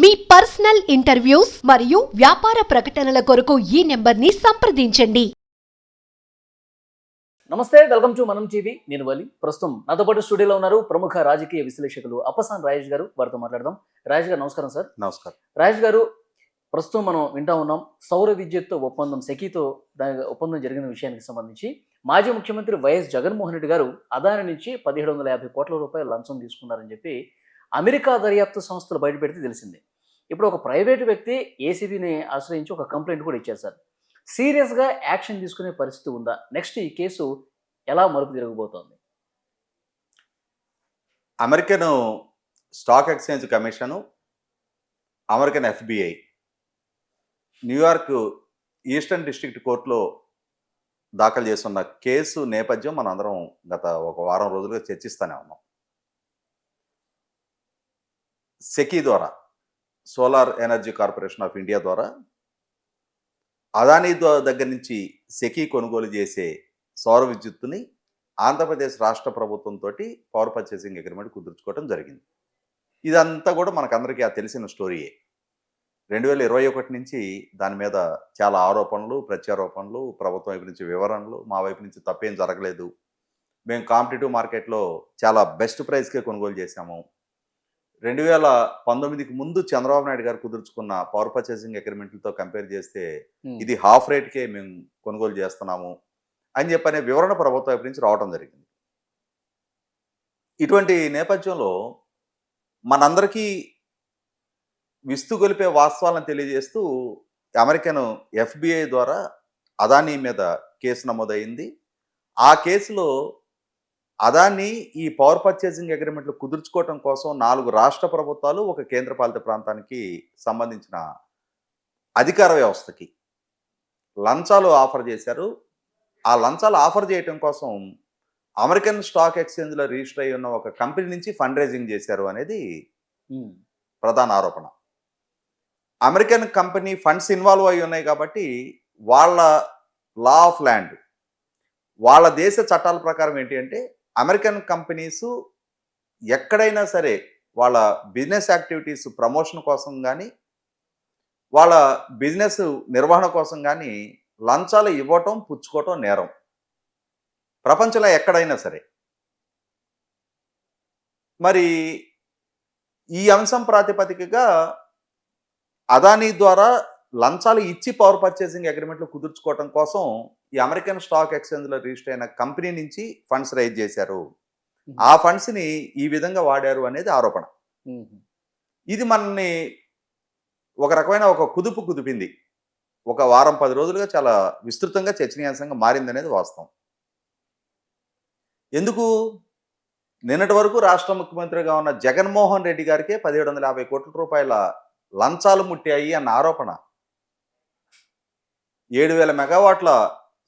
మీ personal interviews మరియు వ్యాపార ప్రకటనల కొరకు ఈ నెంబర్ని సంప్రదించండి. నమస్తే వెల్కమ్ టు మనం టీవీ. నేను వలి. ప్రస్తుతం నాతో పాటు స్టూడియోలో ఉన్నారు ప్రముఖ రాజకీయ విశ్లేషకులు అప్పసాన్ రాజేష్ గారు. వారితో మాట్లాడదాం. రాజేష్ గారు నమస్కారం సార్. నమస్కారం. రాజేష్ గారు ప్రస్తుతం మనం వింటా ఉన్నాం సౌర విద్యుత్ ఒప్పందం సెకీతో దాని ఒప్పందం జరిగిన విషయానికి సంబంధించి. మాజీ ముఖ్యమంత్రి వైఎస్ జగన్మోహన్ రెడ్డి గారు అదాని నుంచి పదిహేడు వందల యాభై కోట్ల రూపాయలు లంచం తీసుకున్నారని చెప్పి అమెరికా దర్యాప్తు సంస్థలు బయటపెడితే తెలిసింది. ఇప్పుడు ఒక ప్రైవేటు వ్యక్తి ఏసీబీని ఆశ్రయించి ఒక కంప్లైంట్ కూడా ఇచ్చారు సార్. సీరియస్గా యాక్షన్ తీసుకునే పరిస్థితి ఉందా? నెక్స్ట్ ఈ కేసు ఎలా మలుపు తిరగబోతోంది? American stock exchange commission American FBI New York eastern district కోర్టులో దాఖలు చేస్తున్న కేసు నేపథ్యం మనందరం అందరం గత ఒక వారం రోజులుగా చర్చిస్తూనే ఉన్నాం. సెకీ ద్వారా solar energy corporation of India ద్వారా అదానీ దగ్గర నుంచి సెకీ కొనుగోలు చేసే సౌర విద్యుత్తుని ఆంధ్రప్రదేశ్ రాష్ట్ర ప్రభుత్వంతో పవర్ పర్చేసింగ్ అగ్రిమెంట్ కుదుర్చుకోవడం జరిగింది. ఇదంతా కూడా మనకందరికీ ఆ తెలిసిన స్టోరీయే రెండు వేల ఇరవై ఒకటి నుంచి దాని మీద చాలా ఆరోపణలు ప్రత్యారోపణలు ప్రభుత్వం వైపు నుంచి వివరణలు మా వైపు నుంచి తప్పేం జరగలేదు. మేము కాంపిటేటివ్ మార్కెట్లో చాలా బెస్ట్ ప్రైస్కే కొనుగోలు చేసాము రెండు వేల పంతొమ్మిదికి ముందు చంద్రబాబు నాయుడు గారు కుదుర్చుకున్న పవర్ పర్చేసింగ్ అగ్రిమెంట్లతో కంపేర్ చేస్తే ఇది హాఫ్ రేట్కే మేము కొనుగోలు చేస్తున్నాము అని చెప్పనే వివరణ ప్రభుత్వం వైపు నుంచి రావడం జరిగింది. ఇటువంటి నేపథ్యంలో మనందరికీ విస్తు గొలిపే వాస్తవాలను తెలియజేస్తూ అమెరికన్ ఎఫ్బిఐ ద్వారా అదానీ మీద కేసు నమోదైంది. ఆ కేసులో అదానీ ఈ పవర్ పర్చేసింగ్ అగ్రిమెంట్లు కుదుర్చుకోవటం కోసం నాలుగు రాష్ట్ర ప్రభుత్వాలు ఒక కేంద్రపాలిత ప్రాంతానికి సంబంధించిన అధికార వ్యవస్థకి లంచాలు ఆఫర్ చేశారు. ఆ లంచాలు ఆఫర్ చేయటం కోసం అమెరికన్ స్టాక్ ఎక్స్చేంజ్లో రిజిస్టర్ అయి ఉన్న ఒక కంపెనీ నుంచి ఫండ్ రైజింగ్ చేశారు అనేది ప్రధాన ఆరోపణ. అమెరికన్ కంపెనీ ఫండ్స్ ఇన్వాల్వ్ అయి ఉన్నాయి కాబట్టి వాళ్ళ లా ఆఫ్ ల్యాండ్ వాళ్ళ దేశ చట్టాల ప్రకారం ఏంటి అంటే అమెరికన్ కంపెనీస్ ఎక్కడైనా సరే వాళ్ళ బిజినెస్ యాక్టివిటీస్ ప్రమోషన్ కోసం కానీ వాళ్ళ బిజినెస్ నిర్వహణ కోసం కానీ లంచాలు ఇవ్వటం పుచ్చుకోవటం నేరం. ప్రపంచంలో ఎక్కడైనా సరే. మరి ఈ అంశం ప్రాతిపదికగా అదానీ ద్వారా లంచాలు ఇచ్చి పవర్ పర్చేసింగ్ అగ్రిమెంట్లు కుదుర్చుకోవటం కోసం ఈ అమెరికన్ స్టాక్ ఎక్స్చేంజ్లో రిజిస్టర్ అయిన కంపెనీ నుంచి ఫండ్స్ రైజ్ చేశారు. ఆ ఫండ్స్ని ఈ విధంగా వాడారు అనేది ఆరోపణ. ఇది మనల్ని ఒక రకమైన ఒక కుదుపు కుదిపింది. ఒక వారం పది రోజులుగా చాలా విస్తృతంగా చర్చనీయాంశంగా మారిందనేది వాస్తవం. ఎందుకు? నిన్నటి వరకు రాష్ట్ర ముఖ్యమంత్రిగా ఉన్న జగన్మోహన్ రెడ్డి గారికే పదిహేడు వందల యాభై కోట్ల రూపాయల లంచాలు ముట్టాయి అన్న ఆరోపణ. ఏడు వేల మెగావాట్ల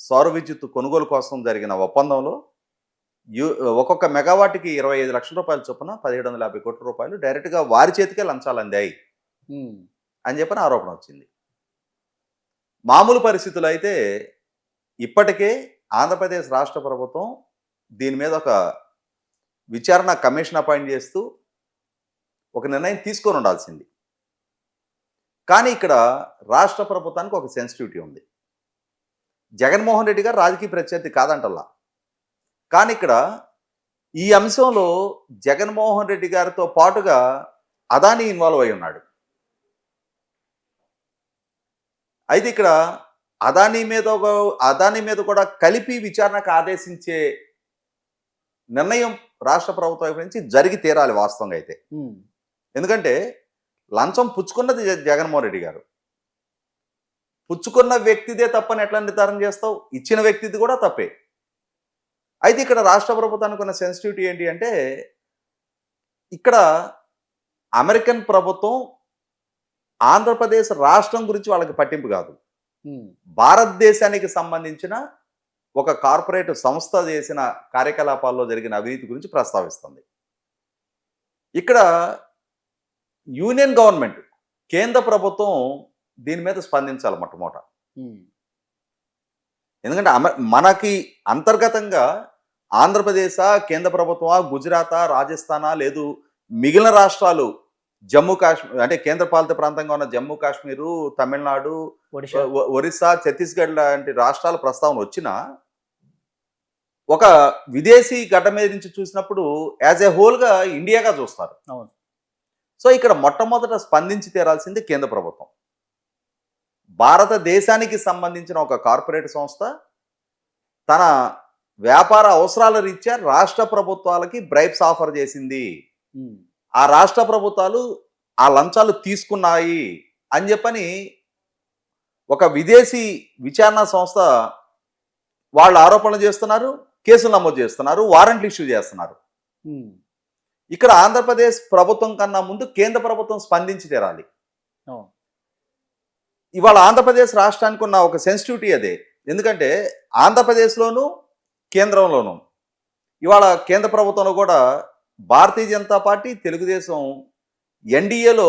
సౌర విద్యుత్ కొనుగోలు కోసం జరిగిన ఒప్పందంలో యు ఒక్కొక్క మెగావాట్కి ఇరవై ఐదు లక్షల రూపాయల చొప్పున పదిహేడు వందల యాభై కోట్ల రూపాయలు డైరెక్ట్గా వారి చేతికే లంచాలు అందాయి. అని చెప్పని ఆరోపణ వచ్చింది. మామూలు పరిస్థితులు అయితే ఇప్పటికే ఆంధ్రప్రదేశ్ రాష్ట్ర ప్రభుత్వం దీని మీద ఒక విచారణ కమిషన్ అపాయింట్ చేస్తూ ఒక నిర్ణయం తీసుకొని ఉండాల్సింది. కానీ ఇక్కడ రాష్ట్ర ప్రభుత్వానికి ఒక సెన్సిటివిటీ ఉంది. జగన్మోహన్ రెడ్డి గారు రాజకీయ ప్రత్యర్థి కాదంటల్లా. కానీ ఇక్కడ ఈ అంశంలో జగన్మోహన్ రెడ్డి గారితో పాటుగా అదానీ ఇన్వాల్వ్ అయి ఉన్నాడు. అయితే ఇక్కడ అదానీ మీద ఒక అదానీ మీద కూడా కలిపి విచారణకు ఆదేశించే నిర్ణయం రాష్ట్ర ప్రభుత్వం నుంచి జరిగి తీరాలి వాస్తవంగా అయితే. ఎందుకంటే లంచం పుచ్చుకున్నది జగన్మోహన్ రెడ్డి గారు. పుచ్చుకున్న వ్యక్తిదే తప్పని ఎట్లా నిర్ధారణ చేస్తావు? ఇచ్చిన వ్యక్తిది కూడా తప్పే. అయితే ఇక్కడ రాష్ట్ర ప్రభుత్వానికి ఉన్న సెన్సిటివిటీ ఏంటి అంటే ఇక్కడ అమెరికన్ ప్రభుత్వం ఆంధ్రప్రదేశ్ రాష్ట్రం గురించి వాళ్ళకి పట్టింపు కాదు. భారతదేశానికి సంబంధించిన ఒక కార్పొరేట్ సంస్థ చేసిన కార్యకలాపాల్లో జరిగిన అవినీతి గురించి ప్రస్తావిస్తుంది. ఇక్కడ యూనియన్ గవర్నమెంట్ కేంద్ర ప్రభుత్వం దీని మీద స్పందించాలి మొట్టమొదట. ఎందుకంటే మనకి అంతర్గతంగా ఆంధ్రప్రదేశ్ కేంద్ర ప్రభుత్వమా గుజరాతా రాజస్థానా లేదు మిగిలిన రాష్ట్రాలు జమ్మూ కాశ్మీర్ అంటే కేంద్రపాలిత ప్రాంతంగా ఉన్న జమ్మూ కాశ్మీరు తమిళనాడు ఒరిస్సా ఛత్తీస్గఢ్ లాంటి రాష్ట్రాల ప్రస్తావన వచ్చినా ఒక విదేశీ గడ్డ మీద నుంచి చూసినప్పుడు యాజ్ ఏ హోల్గా ఇండియాగా చూస్తారు. సో ఇక్కడ మొట్టమొదట స్పందించి తీరాల్సింది కేంద్ర ప్రభుత్వం. భారతదేశానికి సంబంధించిన ఒక కార్పొరేట్ సంస్థ తన వ్యాపార అవసరాల రీత్యా రాష్ట్ర ప్రభుత్వాలకి బ్రైబ్స్ ఆఫర్ చేసింది. ఉమ్, ఆ రాష్ట్ర ప్రభుత్వాలు ఆ లంచాలు తీసుకున్నాయి అని చెప్పని ఒక విదేశీ విచారణ సంస్థ వాళ్ళు ఆరోపణలు చేస్తున్నారు కేసులు నమోదు చేస్తున్నారు వారెంట్లు ఇష్యూ చేస్తున్నారు. ఉమ్, ఇక్కడ ఆంధ్రప్రదేశ్ ప్రభుత్వం కన్నా ముందు కేంద్ర ప్రభుత్వం స్పందించి తీరాలి. ఇవాళ ఆంధ్రప్రదేశ్ రాష్ట్రానికి ఉన్న ఒక సెన్సిటివిటీ అదే. ఎందుకంటే ఆంధ్రప్రదేశ్లోను కేంద్రంలోను ఇవాళ కేంద్ర ప్రభుత్వంలో కూడా భారతీయ జనతా పార్టీ తెలుగుదేశం ఎన్డీఏలో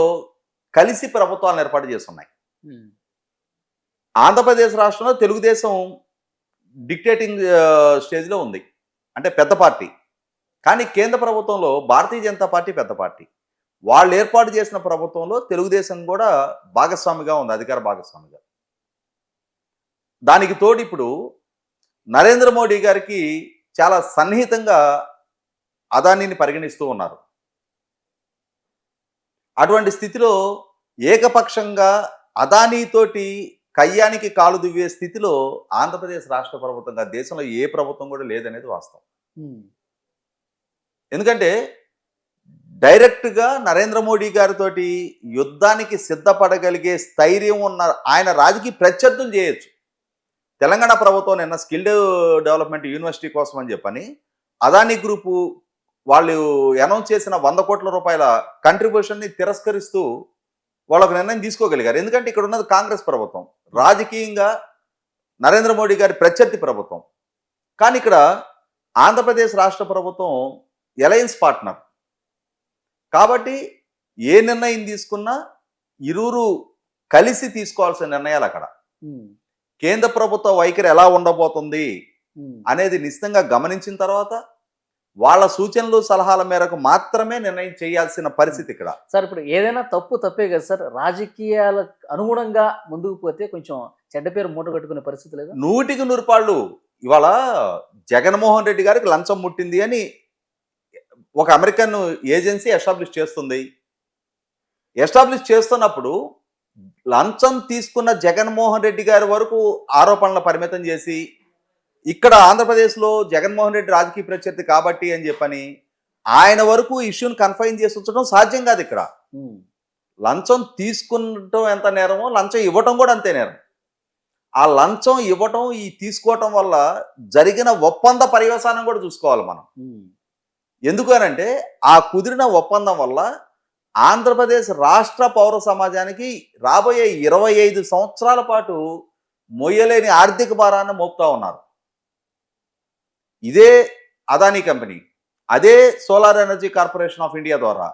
కలిసి ప్రభుత్వాలను ఏర్పాటు చేస్తున్నాయి. ఆంధ్రప్రదేశ్ రాష్ట్రంలో తెలుగుదేశం డిక్టేటింగ్ స్టేజ్లో ఉంది. అంటే పెద్ద పార్టీ. కానీ కేంద్ర ప్రభుత్వంలో భారతీయ జనతా పార్టీ పెద్ద పార్టీ. వాళ్ళు ఏర్పాటు చేసిన ప్రభుత్వంలో తెలుగుదేశం కూడా భాగస్వామిగా ఉంది అధికార భాగస్వామిగా. దానికి తోడు ఇప్పుడు నరేంద్ర మోడీ గారికి చాలా సన్నిహితంగా అదానీని పరిగణిస్తూ ఉన్నారు. అటువంటి స్థితిలో ఏకపక్షంగా అదానీతోటి కయ్యానికి కాలు దువ్వే స్థితిలో ఆంధ్రప్రదేశ్ రాష్ట్ర ప్రభుత్వంగా దేశంలో ఏ ప్రభుత్వం కూడా లేదనేది వాస్తవం. ఎందుకంటే డైరెక్ట్గా నరేంద్ర మోడీ గారితో యుద్ధానికి సిద్ధపడగలిగే స్థైర్యం ఉన్న ఆయన రాజకీయ ప్రత్యర్థులు చేయొచ్చు. తెలంగాణ ప్రభుత్వం నిన్న స్కిల్డ్ డెవలప్మెంట్ యూనివర్సిటీ కోసం అని చెప్పని అదానీ గ్రూపు వాళ్ళు అనౌన్స్ చేసిన వంద కోట్ల రూపాయల కంట్రిబ్యూషన్ని తిరస్కరిస్తూ వాళ్ళకు నిర్ణయం తీసుకోగలిగారు. ఎందుకంటే ఇక్కడ ఉన్నది కాంగ్రెస్ ప్రభుత్వం. రాజకీయంగా నరేంద్ర మోడీ గారి ప్రత్యర్థి ప్రభుత్వం. కానీ ఇక్కడ ఆంధ్రప్రదేశ్ రాష్ట్ర ప్రభుత్వం ఎలయన్స్ పార్ట్నర్. కాబట్టి ఏ నిర్ణయం తీసుకున్నా ఇరువురు కలిసి తీసుకోవాల్సిన నిర్ణయాలు అక్కడ. కేంద్ర ప్రభుత్వ వైఖరి ఎలా ఉండబోతుంది. అనేది నిశ్చితంగా గమనించిన తర్వాత వాళ్ళ సూచనలు సలహాల మేరకు మాత్రమే నిర్ణయం చేయాల్సిన పరిస్థితి ఇక్కడ. సార్ ఇప్పుడు ఏదైనా తప్పు తప్పే కదా సార్. రాజకీయాల అనుగుణంగా ముందుకు పోతే కొంచెం చెడ్డ పేరు మూట కట్టుకునే పరిస్థితి లేదా? నూటికి నూరుపాళ్ళు ఇవాళ జగన్మోహన్ రెడ్డి గారికి లంచం ముట్టింది అని ఒక అమెరికన్ ఏజెన్సీ ఎస్టాబ్లిష్ చేస్తుంది. ఎస్టాబ్లిష్ చేస్తున్నప్పుడు లంచం తీసుకున్న జగన్మోహన్ రెడ్డి గారి వరకు ఆరోపణలు పరిమితం చేసి ఇక్కడ ఆంధ్రప్రదేశ్లో జగన్మోహన్ రెడ్డి రాజకీయ ప్రత్యర్థి కాబట్టి అని చెప్పని ఆయన వరకు ఇష్యూని కన్ఫైన్ చేసి ఉంచడం సాధ్యం కాదు ఇక్కడ. లంచం తీసుకుంటం ఎంత నేరమో లంచం ఇవ్వటం కూడా అంతే నేరం. ఆ లంచం ఇవ్వటం ఈ తీసుకోవటం వల్ల జరిగిన ఒప్పంద పర్యవసానం కూడా చూసుకోవాలి మనం. ఎందుకనంటే ఆ కుదిరిన ఒప్పందం వల్ల ఆంధ్రప్రదేశ్ రాష్ట్ర పౌర సమాజానికి రాబోయే ఇరవై ఐదు సంవత్సరాల పాటు మొయ్యలేని ఆర్థిక భారాన్ని మోపుతా ఉన్నారు. ఇదే అదానీ కంపెనీ అదే solar energy corporation of India ద్వారా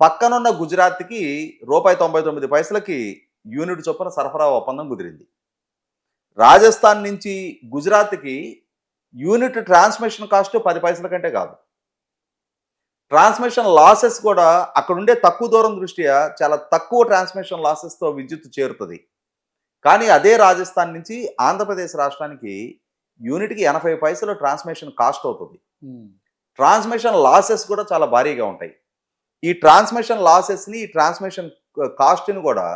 పక్కనున్న గుజరాత్కి రూపాయి తొంభై తొమ్మిది పైసలకి యూనిట్ చొప్పున సరఫరా ఒప్పందం కుదిరింది. రాజస్థాన్ నుంచి గుజరాత్కి యూనిట్ ట్రాన్స్మిషన్ కాస్ట్ పది పైసల కంటే కాదు. ట్రాన్స్మిషన్ లాసెస్ కూడా అక్కడుండే తక్కువ దూరం దృష్ట్యా చాలా తక్కువ ట్రాన్స్మిషన్ లాసెస్తో విద్యుత్ చేరుతుంది. కానీ అదే రాజస్థాన్ నుంచి ఆంధ్రప్రదేశ్ రాష్ట్రానికి యూనిట్కి ఎనభై పైసలు ట్రాన్స్మిషన్ కాస్ట్ అవుతుంది. ట్రాన్స్మిషన్ లాసెస్ కూడా చాలా భారీగా ఉంటాయి. ఈ ట్రాన్స్మిషన్ లాసెస్ని ఈ ట్రాన్స్మిషన్ కాస్ట్ని కూడా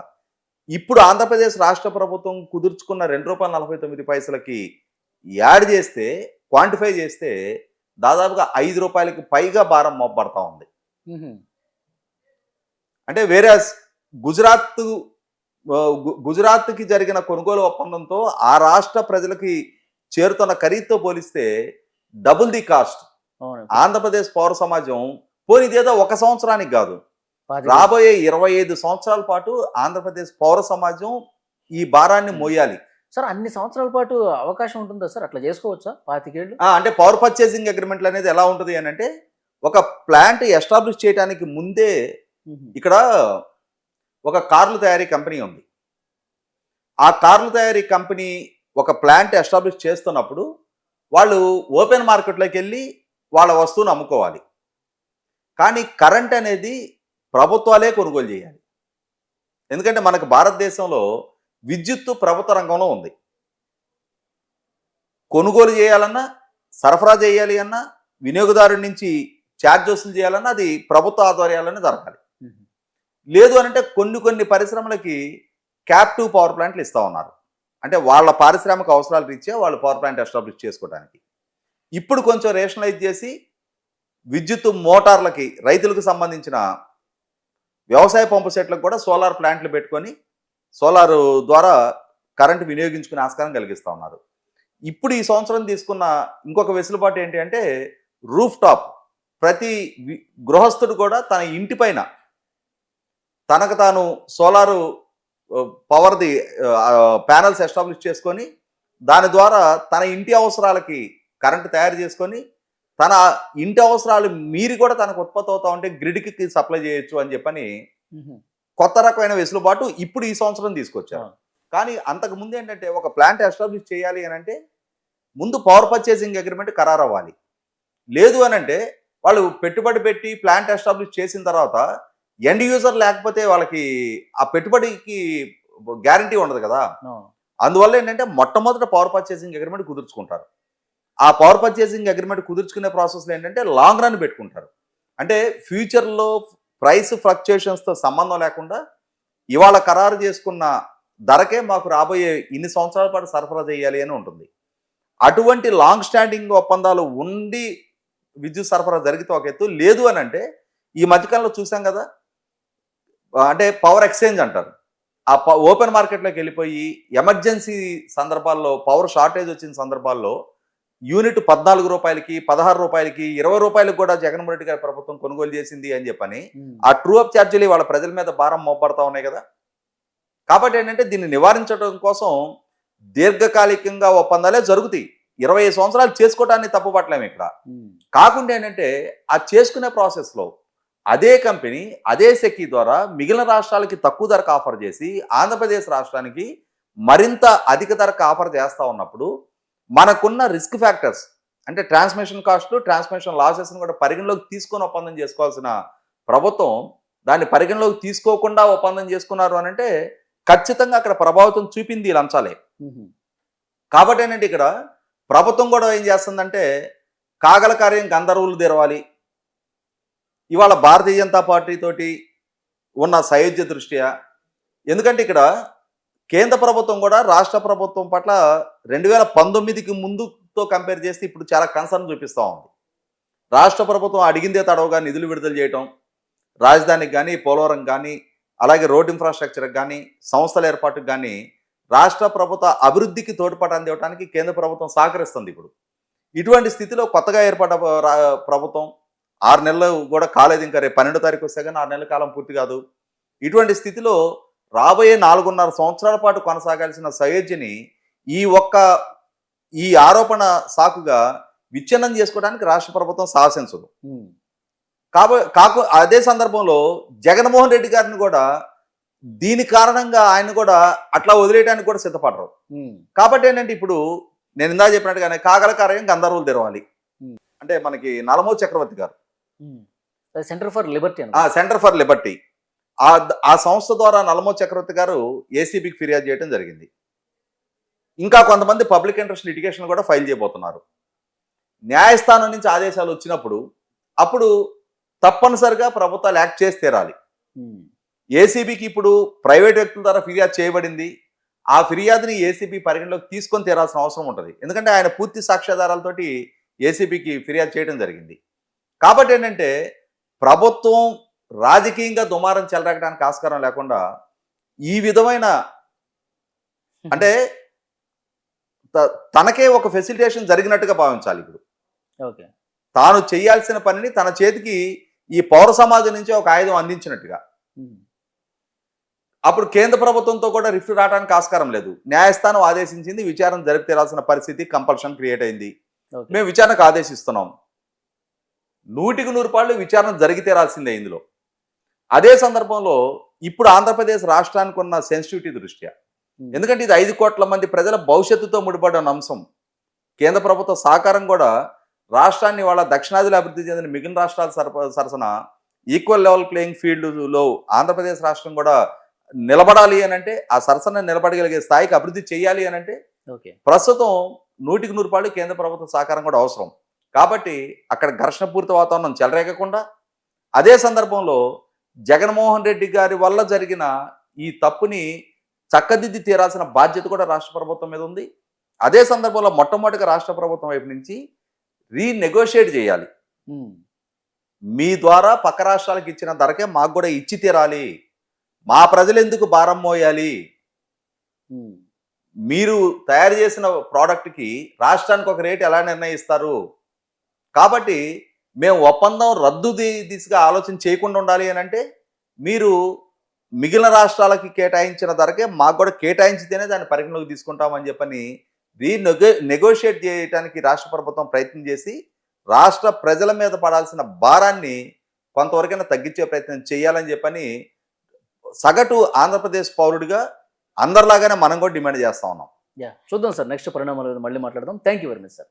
ఇప్పుడు ఆంధ్రప్రదేశ్ రాష్ట్ర ప్రభుత్వం కుదుర్చుకున్న రెండు రూపాయల నలభై తొమ్మిది పైసలకి యాడ్ చేస్తే క్వాంటిఫై చేస్తే దాదాపుగా ఐదు రూపాయలకి పైగా భారం మోపబడతా ఉంది. అంటే వేరే గుజరాత్ గుజరాత్కి జరిగిన కొనుగోలు ఒప్పందంతో ఆ రాష్ట్ర ప్రజలకి చేరుతున్న ఖరీదుతో పోలిస్తే డబుల్ ది కాస్ట్. ఆంధ్రప్రదేశ్ పౌర సమాజం పోనీ ఇదేదో ఒక సంవత్సరానికి కాదు. రాబోయే ఇరవై ఐదు సంవత్సరాల పాటు ఆంధ్రప్రదేశ్ పౌర సమాజం ఈ భారాన్ని మోయాలి. సార్ అన్ని సంవత్సరాల పాటు అవకాశం ఉంటుందా సార్? అట్లా చేసుకోవచ్చా? పాతికేళ్ళు? అంటే పవర్ పర్చేసింగ్ అగ్రిమెంట్లు అనేది ఎలా ఉంటుంది అని అంటే ఒక ప్లాంట్ ఎస్టాబ్లిష్ చేయడానికి ముందే ఇక్కడ ఒక కార్లు తయారీ కంపెనీ ఉంది. ఆ కార్లు తయారీ కంపెనీ ఒక ప్లాంట్ ఎస్టాబ్లిష్ చేస్తున్నప్పుడు వాళ్ళు ఓపెన్ మార్కెట్లోకి వెళ్ళి వాళ్ళ వస్తువును అమ్ముకోవాలి. కానీ కరెంట్ అనేది ప్రభుత్వాలే కొనుగోలు చేయాలి. ఎందుకంటే మనకు భారతదేశంలో విద్యుత్తు ప్రభుత్వ రంగంలో ఉంది. కొనుగోలు చేయాలన్నా సరఫరా చేయాలి అన్నా వినియోగదారుడి నుంచి ఛార్జ్ వసూలు చేయాలన్నా అది ప్రభుత్వ ఆధ్వర్యాలనే జరగాలి. లేదు అని అంటే కొన్ని కొన్ని పరిశ్రమలకి క్యాప్టివ్ పవర్ ప్లాంట్లు ఇస్తా ఉన్నారు. అంటే వాళ్ళ పారిశ్రామిక అవసరాలు రీత్యా వాళ్ళు పవర్ ప్లాంట్ ఎస్టాబ్లిష్ చేసుకోవడానికి. ఇప్పుడు కొంచెం రేషనలైజ్ చేసి విద్యుత్ మోటార్లకి రైతులకు సంబంధించిన వ్యవసాయ పంపు సెట్లకు కూడా సోలార్ ప్లాంట్లు పెట్టుకొని సోలార్ ద్వారా కరెంటు వినియోగించుకునే ఆస్కారం కలిగిస్తూ ఉన్నారు. ఇప్పుడు ఈ సంవత్సరం తీసుకున్న ఇంకొక వెసులుబాటు ఏంటి అంటే రూఫ్ టాప్. ప్రతి గృహస్థుడు కూడా తన ఇంటి పైన తనకు తాను సోలారు పవర్ది ప్యానల్స్ ఎస్టాబ్లిష్ చేసుకొని దాని ద్వారా తన ఇంటి అవసరాలకి కరెంటు తయారు చేసుకొని తన ఇంటి అవసరాలు మీరి కూడా తనకు ఉత్పత్తి అవుతా ఉంటే గ్రిడ్కి సప్లై చేయొచ్చు అని చెప్పని కొత్త రకమైన వెసులుబాటు ఇప్పుడు ఈ సంవత్సరం తీసుకొచ్చారు. కానీ అంతకు ముందు ఏంటంటే ఒక ప్లాంట్ ఎస్టాబ్లిష్ చేయాలి అని అంటే ముందు పవర్ పర్చేసింగ్ అగ్రిమెంట్ ఖరారు అవ్వాలి లేదు అని అంటే వాళ్ళు పెట్టుబడి పెట్టి ప్లాంట్ ఎస్టాబ్లిష్ చేసిన తర్వాత ఎండ్ యూజర్ లేకపోతే వాళ్ళకి ఆ పెట్టుబడికి గ్యారంటీ ఉండదు కదా. అందువల్ల ఏంటంటే మొట్టమొదట పవర్ పర్చేసింగ్ అగ్రిమెంట్ కుదుర్చుకుంటారు. ఆ పవర్ పర్చేసింగ్ అగ్రిమెంట్ కుదుర్చుకునే ప్రాసెస్లో ఏంటంటే లాంగ్ రన్ పెట్టుకుంటారు. అంటే ఫ్యూచర్లో ప్రైస్ ఫ్లక్చుయేషన్స్తో సంబంధం లేకుండా ఇవాళ ఖరారు చేసుకున్న ధరకే మాకు రాబోయే ఇన్ని సంవత్సరాల పాటు సరఫరా చేయాలి అని ఉంటుంది. అటువంటి లాంగ్ స్టాండింగ్ ఒప్పందాలు ఉండి విద్యుత్ సరఫరా జరిగితే ఒక ఎత్తు లేదు అని అంటే ఈ మధ్యకాలంలో చూసాం కదా అంటే పవర్ ఎక్స్చేంజ్ అంటారు. ఆ ఓపెన్ మార్కెట్లోకి వెళ్ళిపోయి ఎమర్జెన్సీ సందర్భాల్లో పవర్ షార్టేజ్ వచ్చిన సందర్భాల్లో యూనిట్ పద్నాలుగు రూపాయలకి పదహారు రూపాయలకి ఇరవై రూపాయలకి కూడా జగన్మోహన్ రెడ్డి గారి ప్రభుత్వం కొనుగోలు చేసింది అని చెప్పని ఆ ట్రూ అప్ ఛార్జీలు వాళ్ళ ప్రజల మీద భారం మోపడతా ఉన్నాయి కదా. కాబట్టి ఏంటంటే దీన్ని నివారించడం కోసం దీర్ఘకాలికంగా ఒప్పందాలే జరుగుతాయి. ఇరవై సంవత్సరాలు చేసుకోవటాన్ని తప్పుపట్టలేము ఇక్కడ. కాకుండా ఏంటంటే ఆ చేసుకునే ప్రాసెస్లో అదే కంపెనీ అదే సెక్కి ద్వారా మిగిలిన రాష్ట్రాలకి తక్కువ ధరకు ఆఫర్ చేసి ఆంధ్రప్రదేశ్ రాష్ట్రానికి మరింత అధిక ధరకు ఆఫర్ చేస్తూ ఉన్నప్పుడు మనకున్న రిస్క్ ఫ్యాక్టర్స్ అంటే ట్రాన్స్మిషన్ కాస్ట్లు ట్రాన్స్మిషన్ లాసెస్ని కూడా పరిగణలోకి తీసుకొని ఒప్పందం చేసుకోవాల్సిన ప్రభుత్వం దాన్ని పరిగణలోకి తీసుకోకుండా ఒప్పందం చేసుకున్నారు అని అంటే ఖచ్చితంగా అక్కడ ప్రభావితం చూపింది ఈ లంచాలే. కాబట్టి ఏంటంటే ఇక్కడ ప్రభుత్వం కూడా ఏం చేస్తుందంటే కాగల కార్యం గంధర్వులు తెరవాలి. ఇవాళ భారతీయ జనతా పార్టీ తోటి ఉన్న సయోధ్య దృష్ట్యా? ఎందుకంటే ఇక్కడ కేంద్ర ప్రభుత్వం కూడా రాష్ట్ర ప్రభుత్వం పట్ల రెండు వేల పంతొమ్మిదికి ముందుతో కంపేర్ చేస్తే ఇప్పుడు చాలా కన్సర్న్ చూపిస్తూ ఉంది. రాష్ట్ర ప్రభుత్వం అడిగిందే తడవుగా నిధులు విడుదల చేయటం రాజధానికి కానీ పోలవరం కానీ అలాగే రోడ్ ఇన్ఫ్రాస్ట్రక్చర్కి కానీ సంస్థల ఏర్పాటుకు కానీ రాష్ట్ర ప్రభుత్వ అభివృద్ధికి తోడ్పాటు అందివ్వడానికి కేంద్ర ప్రభుత్వం సహకరిస్తుంది ఇప్పుడు. ఇటువంటి స్థితిలో కొత్తగా ఏర్పడ్డ ప్రభుత్వం ఆరు నెలలు కూడా కాలేదు. ఇంకా రేపు పన్నెండో తారీఖు వస్తే కానీ ఆరు నెలల కాలం పూర్తి కాదు. ఇటువంటి స్థితిలో రాబోయే నాలుగున్నర సంవత్సరాల పాటు కొనసాగాల్సిన సయోధ్యని ఈ ఒక్క ఈ ఆరోపణ సాకుగా విచ్ఛిన్నం చేసుకోవడానికి రాష్ట్ర ప్రభుత్వం సాహసించదు కాబ కాకు అదే సందర్భంలో జగన్మోహన్ రెడ్డి గారిని కూడా దీని కారణంగా ఆయన కూడా అట్లా వదిలేయడానికి కూడా సిద్ధపడరు. కాబట్టి ఏంటంటే ఇప్పుడు నేను ఇందా చెప్పినట్టుగానే కాగల కార్యం గంధర్వులు తెరవాలి. అంటే మనకి నలమో చక్రవర్తి గారు. Centre for liberty centre for liberty. ఆ ఆ సంస్థ ద్వారా నలమో చక్రవర్తి గారు ఏసీబీకి ఫిర్యాదు చేయడం జరిగింది. ఇంకా కొంతమంది పబ్లిక్ ఇంట్రెస్ట్ లిటిగేషన్ కూడా ఫైల్ చేయబోతున్నారు. న్యాయస్థానం నుంచి ఆదేశాలు వచ్చినప్పుడు అప్పుడు తప్పనిసరిగా ప్రభుత్వాలు యాక్ట్ చేసి తీరాలి. ఏసీబీకి ఇప్పుడు ప్రైవేట్ వ్యక్తుల ద్వారా ఫిర్యాదు చేయబడింది. ఆ ఫిర్యాదుని ఏసీబీ పరిగణలోకి తీసుకొని తీరాల్సిన అవసరం ఉంటుంది. ఎందుకంటే ఆయన పూర్తి సాక్ష్యాధారాలతోటి ఏసీబీకి ఫిర్యాదు చేయడం జరిగింది. కాబట్టి ఏంటంటే ప్రభుత్వం రాజకీయంగా దుమారం చెలరగడానికి ఆస్కారం లేకుండా ఈ విధమైన అంటే తనకే ఒక ఫెసిలిటేషన్ జరిగినట్టుగా భావించాలి ఇప్పుడు. ఓకే. తాను చేయాల్సిన పనిని తన చేతికి ఈ పౌర సమాజం నుంచి ఒక ఆయుధం అందించినట్టుగా. అప్పుడు కేంద్ర ప్రభుత్వంతో కూడా రిఫ్ట్ రావడానికి ఆస్కారం లేదు. న్యాయస్థానం ఆదేశించింది విచారణ జరిపి తీరాల్సిన పరిస్థితి కంపల్షన్ క్రియేట్ అయింది. మేము విచారణకు ఆదేశిస్తున్నాం. నూటికి నూరు పాళ్ళు విచారణ జరిగి తీరాల్సిందే ఇందులో. అదే సందర్భంలో ఇప్పుడు ఆంధ్రప్రదేశ్ రాష్ట్రానికి ఉన్న సెన్సిటివిటీ దృష్ట్యా? ఎందుకంటే ఇది ఐదు కోట్ల మంది ప్రజల భవిష్యత్తుతో ముడిపడిన అంశం. కేంద్ర ప్రభుత్వ సహకారం కూడా రాష్ట్రాన్ని వాళ్ళ దక్షిణాదిలో అభివృద్ధి చెందిన మిగిలిన రాష్ట్రాల సరసన ఈక్వల్ లెవెల్ ప్లేయింగ్ ఫీల్డ్లో ఆంధ్రప్రదేశ్ రాష్ట్రం కూడా నిలబడాలి అని అంటే ఆ సరసన నిలబడగలిగే స్థాయికి అభివృద్ధి చేయాలి అని అంటే ఓకే. ప్రస్తుతం నూటికి నూరు పాళ్ళు కేంద్ర ప్రభుత్వ సహకారం కూడా అవసరం. కాబట్టి అక్కడ ఘర్షణపూరిత వాతావరణం చెలరేగకుండా అదే సందర్భంలో జగన్మోహన్ రెడ్డి గారి వల్ల జరిగిన ఈ తప్పుని చక్కదిద్ది తీరాల్సిన బాధ్యత కూడా రాష్ట్ర ప్రభుత్వం మీద ఉంది. అదే సందర్భంలో మొట్టమొదటిగా రాష్ట్ర ప్రభుత్వం వైపు నుంచి రీనెగోషియేట్ చేయాలి. మీ ద్వారా పక్క రాష్ట్రాలకు ఇచ్చిన ధరకే మాకు కూడా ఇచ్చి తీరాలి. మా ప్రజలు ఎందుకు భారం మోయాలి? మీరు తయారు చేసిన ప్రోడక్ట్కి రాష్ట్రానికి ఒక రేటు ఎలా నిర్ణయిస్తారు? కాబట్టి మేము ఒప్పందం రద్దు ది- దిశగా ఆలోచన చేయకుండా ఉండాలి అని అంటే మీరు మిగిలిన రాష్ట్రాలకి కేటాయించిన ధరకే మాకు కూడా కేటాయించితేనే దాన్ని పరిగణలోకి తీసుకుంటామని చెప్పని రీనెగో నెగోషియేట్ చేయడానికి రాష్ట్ర ప్రభుత్వం ప్రయత్నం చేసి రాష్ట్ర ప్రజల మీద పడాల్సిన భారాన్ని కొంతవరకైనా తగ్గించే ప్రయత్నం చేయాలని చెప్పని సగటు ఆంధ్రప్రదేశ్ పౌరుడిగా అందరిలాగానే మనం కూడా డిమాండ్ చేస్తా ఉన్నాం. యా చూద్దాం సార్ నెక్స్ట్ పరిణామాలు మళ్ళీ మాట్లాడదాం. Thank you very much sir